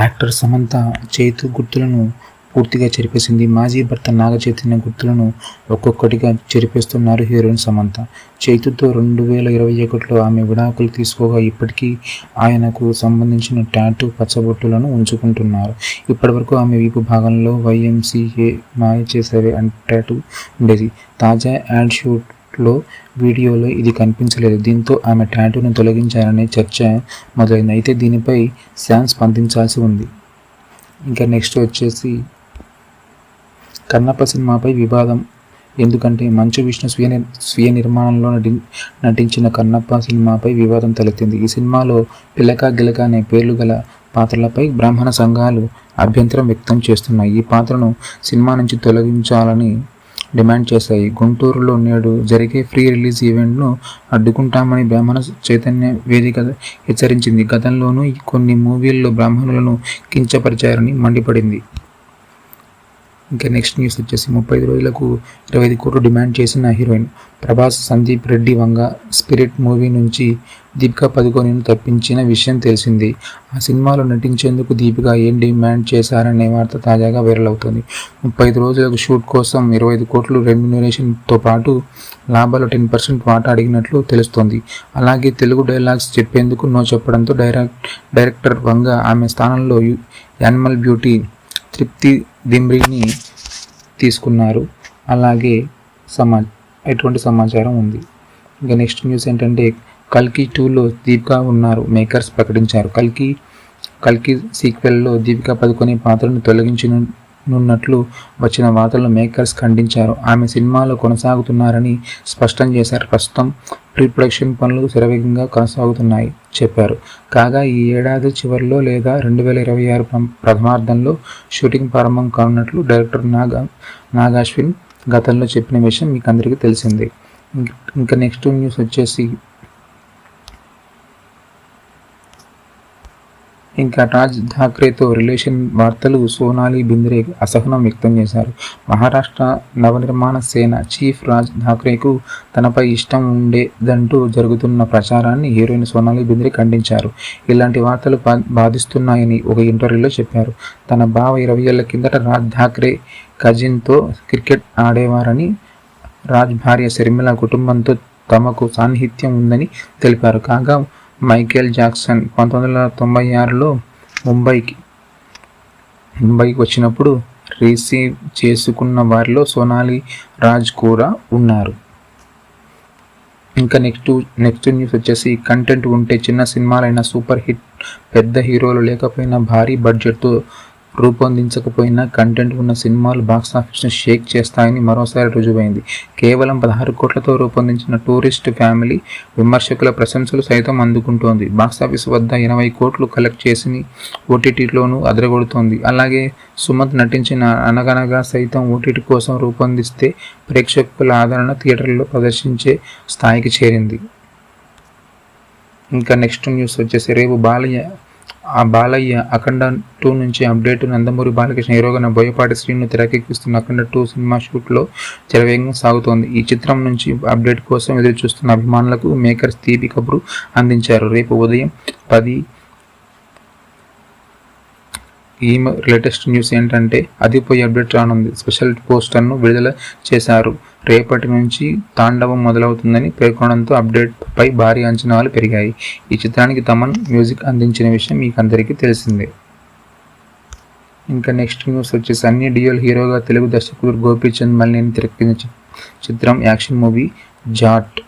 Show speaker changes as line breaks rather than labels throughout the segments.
Actor Samantha చేతు గుర్తులను పూర్తిగా చెరిపేసింది. మాజీ భర్త నాగ చైతన్య గుర్తులను ఒక్కొక్కటిగా చెరిపేస్తున్నారు హీరోయిన్ సమంత. చైతుతో రెండు వేల ఇరవై ఒకటిలో ఆమె విడాకులు తీసుకోగా ఇప్పటికీ ఆయనకు సంబంధించిన టాటూ పచ్చబొట్టులను ఉంచుకుంటున్నారు. ఇప్పటివరకు ఆమె వీపు భాగంలో వైఎంసీఏ మాయ చేసేవే అంటే ఉండేది. తాజా యాడ్ షూట్ మొదట్లో వీడియోలో ఇది కనిపించలేదు. దీంతో ఆమె ట్యాటూను తొలగించారనే చర్చ మొదలైంది అయితే దీనిపై శాన్ స్పందించాల్సి ఉంది. ఇంకా నెక్స్ట్ వచ్చేసి కన్నప్ప సినిమాపై వివాదం. ఎందుకంటే మంచు విష్ణు స్వీయ స్వీయ నిర్మాణంలో నటి నటించిన కన్నప్ప సినిమాపై వివాదం తలెత్తింది. ఈ సినిమాలో పిల్లక గిలక అనే పేర్లు గల పాత్రలపై బ్రాహ్మణ సంఘాలు అభ్యంతరం వ్యక్తం చేస్తున్నాయి. ఈ పాత్రను సినిమా నుంచి తొలగించాలని డిమాండ్ చేశాయి. గుంటూరులో నేడు జరిగే ఫ్రీ రిలీజ్ ఈవెంట్ను అడ్డుకుంటామని బ్రాహ్మణ చైతన్య వేదిక హెచ్చరించింది. గతంలోనూ కొన్ని మూవీల్లో బ్రాహ్మణులను కించపరిచారని మండిపడింది. ఇంకా నెక్స్ట్ న్యూస్ వచ్చేసి ముప్పై ఐదు రోజులకు ఇరవై ఐదు కోట్లు డిమాండ్ చేసిన heroine Prabhas Sandeep Reddy Vanga Spirit movie నుంచి దీపికా పదుకొనిను తప్పించిన విషయం తెలిసింది. ఆ సినిమాలో నటించేందుకు దీపిక ఏం డిమాండ్ చేశారనే వార్త తాజాగా వైరల్ అవుతుంది. ముప్పై ఐదు రోజులకు షూట్ కోసం ఇరవై ఐదు కోట్లు రెమ్యునరేషన్తో పాటు లాభాలు టెన్ పర్సెంట్ వాటా అడిగినట్లు తెలుస్తోంది. అలాగే తెలుగు డైలాగ్స్ చెప్పేందుకు నో చెప్పడంతో డైరెక్ట్ డైరెక్టర్ వంగ ఆమె స్థానంలో యానిమల్ బ్యూటీ తృప్తి దిమ్రీని తీసుకున్నారు. అలాగే సమా ఎటువంటి సమాచారం ఉంది? ఇంకా నెక్స్ట్ న్యూస్ ఏంటంటే కల్కి టూలో దీపికా ఉన్నారు. మేకర్స్ ప్రకటించారు. కల్కి కల్కి సీక్వెల్లో దీపికా పదుకొని పాత్రను తొలగించనున్నట్లు వచ్చిన వార్తలను మేకర్స్ ఖండించారు. ఆమె సినిమాలో కొనసాగుతున్నారని స్పష్టం చేశారు. ప్రస్తుతం ప్రీ ప్రొడక్షన్ పనులు శరవేగంగా కొనసాగుతున్నాయి చెప్పారు. కాగా ఈ ఏడాది చివరిలో లేదా రెండు వేల ఇరవై ఆరు ప్రథమార్థంలో షూటింగ్ ప్రారంభం కానున్నట్లు డైరెక్టర్ నాగా నాగాశ్విన్ గతంలో చెప్పిన విషయం మీకు అందరికీ తెలిసిందే ఇంకా నెక్స్ట్ న్యూస్ వచ్చేసి ఇంకా రాజ్ ఠాక్రేతో రిలేషన్ వార్తలు సోనాలి బింద్రే అసహనం వ్యక్తం చేశారు. మహారాష్ట్ర నవనిర్మాణ సేన చీఫ్ రాజ్ ఠాక్రేకు తనపై ఇష్టం ఉండేదంటూ జరుగుతున్న ప్రచారాన్ని హీరోయిన్ సోనాలి బింద్రే ఖండించారు. ఇలాంటి వార్తలు బాధిస్తున్నాయని ఒక ఇంటర్వ్యూలో చెప్పారు. తన బావ ఇరవై ఏళ్ళ కిందట రాజ్ ఠాక్రే కజిన్తో క్రికెట్ ఆడేవారని రాజ్ భార్య శర్మిల కుటుంబంతో తమకు సాన్నిహిత్యం ఉందని తెలిపారు. కాగా మైకేల్ జాక్సన్ పంతొమ్మిది వందల తొంభై ఆరులో ముంబైకి ముంబైకి వచ్చినప్పుడు రిసీవ్ చేసుకున్న వారిలో సోనాలి రాజ్ కూడా ఉన్నారు. ఇంకా నెక్స్ట్ నెక్స్ట్ న్యూస్ వచ్చేసి కంటెంట్ ఉంటే చిన్న సినిమాలైన సూపర్ హిట్ పెద్ద హీరోలు లేకపోయినా భారీ బడ్జెట్తో రూపొందించకపోయినా కంటెంట్ ఉన్న సినిమాలు బాక్సాఫీస్ను షేక్ చేస్తాయని మరోసారి రుజువైంది. కేవలం పదహారు కోట్లతో రూపొందించిన టూరిస్ట్ ఫ్యామిలీ విమర్శకుల ప్రశంసలు సైతం అందుకుంటోంది. బాక్సాఫీస్ వద్ద ఎనభై కోట్లు కలెక్ట్ చేసి ఓటీటీలోనూ అదరగొడుతోంది. అలాగే సుమంత్ నటించిన అనగనగా సైతం ఓటీటీ కోసం రూపొందిస్తే ప్రేక్షకుల ఆదరణ థియేటర్లో ప్రదర్శించే స్థాయికి చేరింది. ఇంకా నెక్స్ట్ న్యూస్ వచ్చేసి రేపు బాలయ్య ఆ బాలయ్య అఖండ టూ నుంచి అప్డేట్ నందమూరి బాలకృష్ణ హీరోగా బోయపాటి శ్రీను తెరకెక్కిస్తున్న అఖండ టూ సినిమా షూట్లో చెరవేగంగా సాగుతోంది. ఈ చిత్రం నుంచి అప్డేట్ కోసం ఎదురు చూస్తున్న అభిమానులకు మేకర్స్ తీపి కబురు అందించారు. రేపు ఉదయం పది ఈ లేటెస్ట్ న్యూస్ ఏంటంటే అదిపోయి అప్డేట్ రానుంది. స్పెషల్ పోస్టర్ను విడుదల చేశారు. రేపటి నుంచి తాండవం మొదలవుతుందని పేర్కొనడంతో అప్డేట్ పై భారీ అంచనాలు పెరిగాయి. ఈ చిత్రానికి తమన్ మ్యూజిక్ అందించిన విషయం మీకు అందరికీ తెలిసిందే. ఇంకా నెక్స్ట్ న్యూస్ వచ్చేసి అన్ని డియోల్ హీరోగా తెలుగు దర్శకుడు గోపీచంద్ మల్లిని తెరకెక్కిన చిత్రం యాక్షన్ మూవీ జాట్.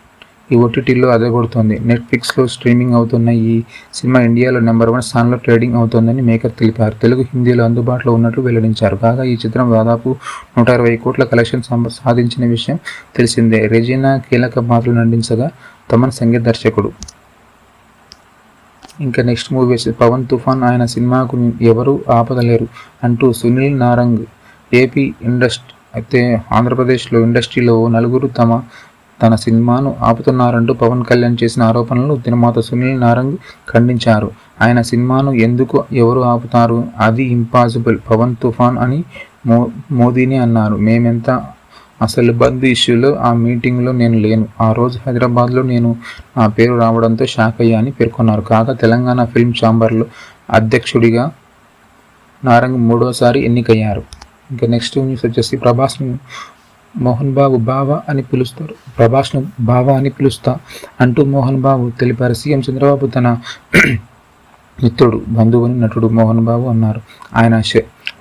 ఈ ఓటీటీలో అదగొడుతోంది నెట్ఫ్లిక్స్లో స్ట్రీమింగ్ అవుతున్న ఈ సినిమా ఇండియాలో నెంబర్ వన్ స్థానంలో ట్రేడింగ్ అవుతోందని మేకర్ తెలిపారు. తెలుగు హిందీలో అందుబాటులో ఉన్నట్లు వెల్లడించారు. కాగా ఈ చిత్రం దాదాపు నూట అరవై కోట్ల కలెక్షన్ సాధించిన విషయం తెలిసిందే. రెజీనా కీలక పాత్రలు నటించగా తమన్ సంగీత దర్శకుడు. ఇంకా నెక్స్ట్ మూవీ పవన్ తుఫాన్. ఆయన సినిమాకు ఎవరు ఆపదలేరు అంటూ సునీల్ నారంగ్ ఏపీ ఇండస్ట్రీ అయితే ఆంధ్రప్రదేశ్లో ఇండస్ట్రీలో నలుగురు తమ తన సినిమాను ఆపుతున్నారంటూ పవన్ కళ్యాణ్ చేసిన ఆరోపణలను నిర్మాత సునీల్ నారంగ్ ఖండించారు. ఆయన సినిమాను ఎందుకు ఎవరు ఆపుతారు? అది ఇంపాసిబుల్ పవన్ తుఫాన్ అని మో మోదీని అన్నారు. మేమెంత అసలు బంద్ ఇష్యూలో ఆ మీటింగ్లో నేను లేను. ఆ రోజు హైదరాబాద్లో నేను నా పేరు రావడంతో షాక్ అయ్యా అని పేర్కొన్నారు. కాగా తెలంగాణ ఫిల్మ్ ఛాంబర్లో అధ్యక్షుడిగా నారంగ్ మూడోసారి ఎన్నికయ్యారు. ఇంకా నెక్స్ట్ న్యూస్ వచ్చేసి ప్రభాస్ను మోహన్ బాబు బావ అని పిలుస్తారు. ప్రభాస్ను బావ అని పిలుస్తా అంటూ మోహన్ బాబు తెలిపారు. సీఎం చంద్రబాబు తన మిత్రుడు బంధువుని నటుడు మోహన్ బాబు అన్నారు. ఆయన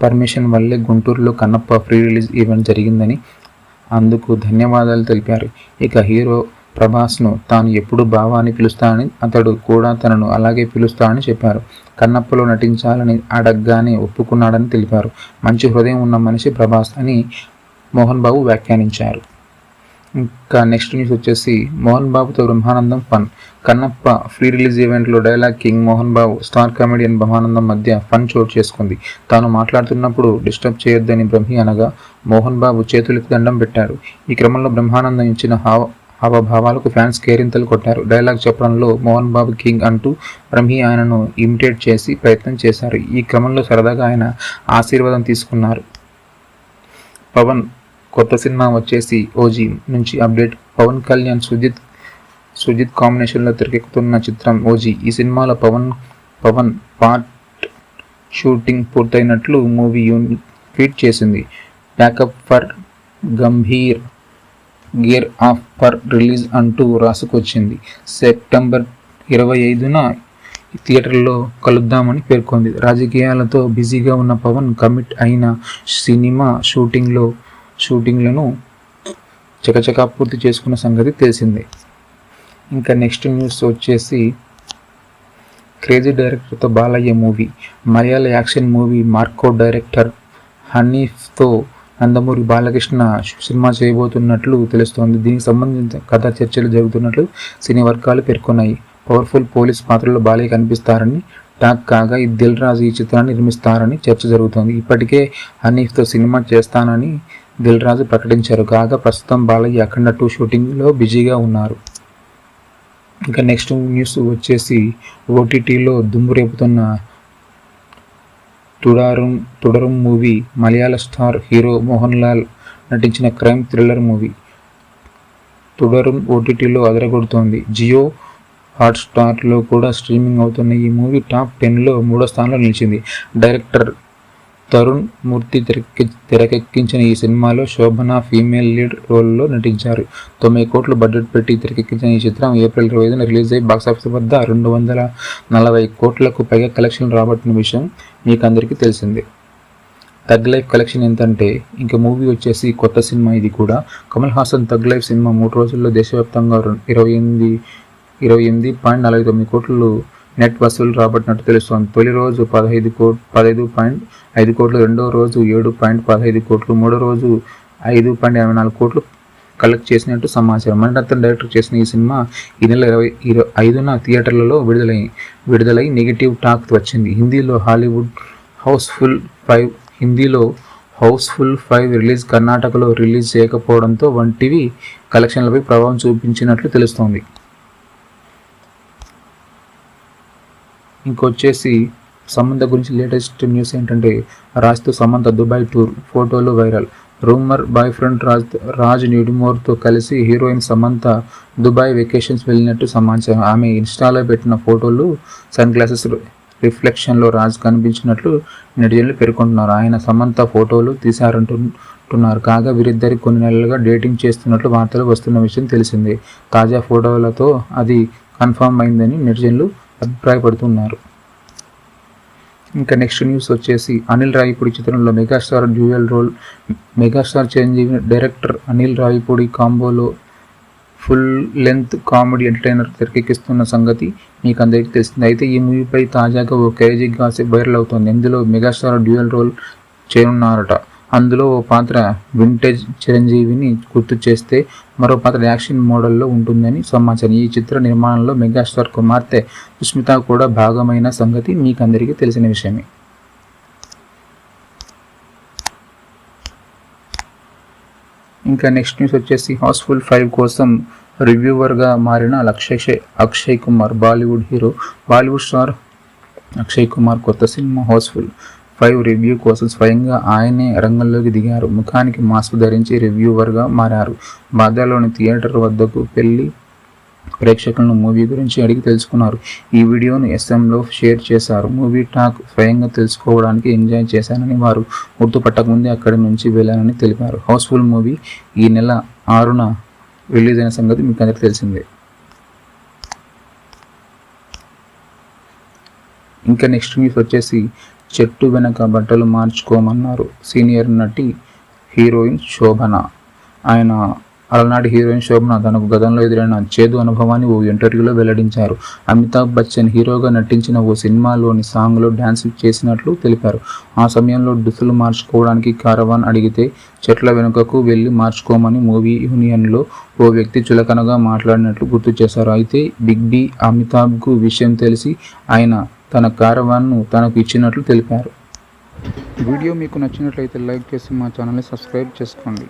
పర్మిషన్ వల్లే గుంటూరులో కన్నప్ప ఫ్రీ రిలీజ్ ఈవెంట్ జరిగిందని అందుకు ధన్యవాదాలు తెలిపారు. ఇక హీరో ప్రభాస్ను తాను ఎప్పుడు బావా అని పిలుస్తానని అతడు కూడా తనను అలాగే పిలుస్తానని చెప్పారు. కన్నప్పలో నటించాలని అడగ్గానే ఒప్పుకున్నాడని తెలిపారు. మంచి హృదయం ఉన్న మనిషి ప్రభాస్ అని మోహన్ బాబు వ్యాఖ్యానించారు. ఇంకా నెక్స్ట్ న్యూస్ వచ్చేసి మోహన్ బాబుతో Brahmanandam fun. Kannappa free release ఈవెంట్లో dialogue king Mohan Babu star comedian Brahmanandam మధ్య ఫన్ చోటు చేసుకుంది. తాను మాట్లాడుతున్నప్పుడు డిస్టర్బ్ చేయొద్దని బ్రహ్మి అనగా మోహన్ బాబు చేతులకు దండం పెట్టారు. ఈ క్రమంలో బ్రహ్మానందం ఇచ్చిన హావ హావభావాలకు ఫ్యాన్స్ కేరింతలు కొట్టారు. డైలాగ్ చెప్పడంలో మోహన్ బాబు కింగ్ అంటూ బ్రహ్మి ఆయనను ఇమిటేట్ చేసి ప్రయత్నం చేశారు. ఈ క్రమంలో సరదాగా ఆయన ఆశీర్వాదం తీసుకున్నారు. పవన్ కొత్త సినిమా వచ్చేసి ఓజీ నుంచి అప్డేట్. పవన్ కళ్యాణ్ సుజిత్ సుజిత్ కాంబినేషన్లో తెరకెక్కుతున్న చిత్రం ఓజీ. ఈ సినిమాలో పవన్ పవన్ పార్ట్ షూటింగ్ పూర్తయినట్లు మూవీ యూనిట్ ట్వీట్ చేసింది. Pack up for Gambhir gear up for release అంటూ రాసుకొచ్చింది. సెప్టెంబర్ ఇరవై ఐదున థియేటర్లో కలుద్దామని పేర్కొంది. రాజకీయాలతో బిజీగా ఉన్న పవన్ కమిట్ అయిన సినిమా షూటింగ్లో షూటింగ్లను చకచకా పూర్తి చేసుకున్న సంగతి తెలిసిందే. ఇంకా నెక్స్ట్ న్యూస్ వచ్చేసి crazy డైరెక్టర్తో Balayya movie Malayala action movie Marco director హనీఫ్తో Nandamuri Balakrishna cinema చేయబోతున్నట్లు తెలుస్తోంది. దీనికి సంబంధించిన కథ చర్చలు జరుగుతున్నట్లు సినీ వర్గాలు పేర్కొన్నాయి. పవర్ఫుల్ పోలీస్ పాత్రలో బాలయ్య కనిపిస్తారని టాక్ కాగా ఈ దిల్ రాజు ఈ చిత్రాన్ని నిర్మిస్తారని చర్చ జరుగుతోంది. ఇప్పటికే హనీఫ్తో సినిమా చేస్తానని దిల్ రాజు ప్రకటించారు. కాగా ప్రస్తుతం బాలయ్య అఖండ టూ షూటింగ్లో బిజీగా ఉన్నారు. ఇంకా నెక్స్ట్ న్యూస్ వచ్చేసి ఓటీటీలో దుమ్ము రేపుతున్న Thudarum Thudarum movie Malayala star hero Mohan Lal నటించిన క్రైమ్ థ్రిల్లర్ మూవీ. తుడరం ఓటీటీలో అదరగొడుతోంది. జియో హాట్స్టార్లో కూడా స్ట్రీమింగ్ అవుతున్న ఈ మూవీ టాప్ టెన్లో మూడో స్థానంలో నిలిచింది. డైరెక్టర్ తరుణ్ మూర్తి తెరకె తెరకెక్కించిన ఈ సినిమాలో శోభన ఫీమేల్ లీడ్ రోల్లో నటించారు. తొమ్మిది కోట్లు బడ్జెట్ పెట్టి తెరకెక్కించిన ఈ చిత్రం ఏప్రిల్ ఇరవై ఐదున రిలీజ్ అయ్యి బాక్సాఫీస్ వద్ద రెండు వందల నలభై కోట్లకు పైగా కలెక్షన్ రాబట్టిన విషయం మీకు అందరికీ తెలిసిందే. తగ్ లైఫ్ కలెక్షన్ ఎంతంటే ఇంకా మూవీ వచ్చేసి కొత్త సినిమా ఇది కూడా. కమల్ హాసన్ తగ్ లైఫ్ సినిమా మూడు రోజుల్లో దేశవ్యాప్తంగా ఇరవై ఎనిమిది ఇరవై ఎనిమిది పాయింట్ నలభై తొమ్మిది కోట్లు నెట్ వసూలు రాబట్టినట్టు తెలుస్తోంది. తొలి రోజు పదహైదు కోట్ పదహైదు పాయింట్ ఐదు కోట్లు రెండో రోజు ఏడు పాయింట్ పదహైదు కోట్లు మూడో రోజు ఐదు పాయింట్ ఎనభై నాలుగు కోట్లు కలెక్ట్ చేసినట్టు సమాచారం. మణిరత్న డైరెక్టర్ చేసిన ఈ సినిమా ఈ నెల ఇరవై ఇరవై ఐదున థియేటర్లలో విడుదలై విడుదలై నెగిటివ్ టాక్ వచ్చింది. హిందీలో హాలీవుడ్ హౌస్ఫుల్ ఫైవ్ హిందీలో హౌస్ఫుల్ ఫైవ్ రిలీజ్ కర్ణాటకలో రిలీజ్ చేయకపోవడంతో వంటివి కలెక్షన్లపై ప్రభావం చూపించినట్లు తెలుస్తోంది. ఇంకొచ్చేసి సమంత గురించి లేటెస్ట్ న్యూస్ ఏంటంటే రాజ్తో సమంత దుబాయ్ టూర్ ఫోటోలు viral. Rumour boy friend Raj Raj నిడుమోర్తో కలిసి హీరోయిన్ సమంత దుబాయ్ వెకేషన్స్ వెళ్ళినట్టు సమాచారం. ఆమె ఇన్స్టాలో పెట్టిన ఫోటోలు సన్ గ్లాసెస్ రిఫ్లెక్షన్లో రాజ్ కనిపించినట్లు నెటిజన్లు పేర్కొంటున్నారు. ఆయన సమంత ఫోటోలు తీశారంటున్నారు. కాగా వీరిద్దరి కొన్ని నెలలుగా డేటింగ్ చేస్తున్నట్లు వార్తలు వస్తున్న విషయం తెలిసిందే. తాజా ఫోటోలతో అది కన్ఫర్మ్ అయిందని నెటిజన్లు అభిప్రాయపడుతున్నారు. ఇంకా నెక్స్ట్ న్యూస్ వచ్చేసి అనిల్ రావిపూడి చిత్రంలో megastar dual role megastar Chiranjeevi director Anil Ravipudi కాంబోలో full length comedy entertainer తెరకెక్కిస్తున్న సంగతి మీకు అందరికీ తెలిసింది. అయితే ఈ మూవీపై తాజాగా ఓ కేజీ గాసిప్ వైరల్ అవుతోంది. ఇందులో మెగాస్టార్ డ్యూయల్ రోల్ చేయనున్నారట. అందులో ఓ పాత్ర వింటేజ్ చిరంజీవిని గుర్తు చేస్తే మరో పాత్ర యాక్షన్ మోడల్లో ఉంటుందని సమాచారం. ఈ చిత్ర నిర్మాణంలో మెగాస్టార్ కుమార్తె సుస్మిత కూడా భాగమైన సంగతి మీకు అందరికీ తెలిసిన విషయమే. ఇంకా నెక్స్ట్ న్యూస్ వచ్చేసి హౌస్ఫుల్ ఫైవ్ కోసం రివ్యూవర్గా మారిన Akshay Akshay Kumar Bollywood hero Bollywood star Akshay Kumar కొత్త సినిమా హౌస్ఫుల్. ఫైవ్ రివ్యూ కోసం స్వయంగా ఆయనే రంగంలోకి దిగారు. ముఖానికి మాస్క్ ధరించి రివ్యూవర్గా మారారు. బాద్యాలోని థియేటర్ వద్దకు వెళ్ళి ప్రేక్షకులను మూవీ గురించి అడిగి తెలుసుకున్నారు. ఈ వీడియోను ఎస్ఎంలో షేర్ చేశారు. మూవీ టాక్ స్వయంగా తెలుసుకోవడానికి ఎంజాయ్ చేశానని వారు గుర్తుపట్టకముందే అక్కడి నుంచి వెళ్ళానని తెలిపారు. హౌస్ఫుల్ మూవీ ఈ నెల ఆరున రిలీజ్ అయిన సంగతి మీకు అందరికీ తెలిసిందే. ఇంకా నెక్స్ట్ న్యూస్ వచ్చేసి చెట్టు వెనక బట్టలు మార్చుకోమన్నారు. సీనియర్ నటి హీరోయిన్ శోభన. ఆయన అలనాటి హీరోయిన్ శోభన తనకు గతంలో ఎదురైన చేదు అనుభవాన్ని ఓ ఇంటర్వ్యూలో వెల్లడించారు. అమితాబ్ బచ్చన్ హీరోగా నటించిన ఓ సినిమాలోని సాంగ్లో డ్యాన్స్ చేసినట్లు తెలిపారు. ఆ సమయంలో దుస్తులు మార్చుకోవడానికి కారవాన్ అడిగితే చెట్ల వెనుకకు వెళ్ళి మార్చుకోమని మూవీ యూనియన్లో ఓ వ్యక్తి చులకనగా మాట్లాడినట్లు గుర్తు చేశారు. అయితే బిగ్ బి అమితాబ్కు విషయం తెలిసి ఆయన తన కారవాన్ను తనకు ఇచ్చినట్లు తెలిపారు. వీడియో మీకు నచ్చినట్లయితే లైక్ చేసి మా ఛానల్ని సబ్స్క్రైబ్ చేసుకోండి.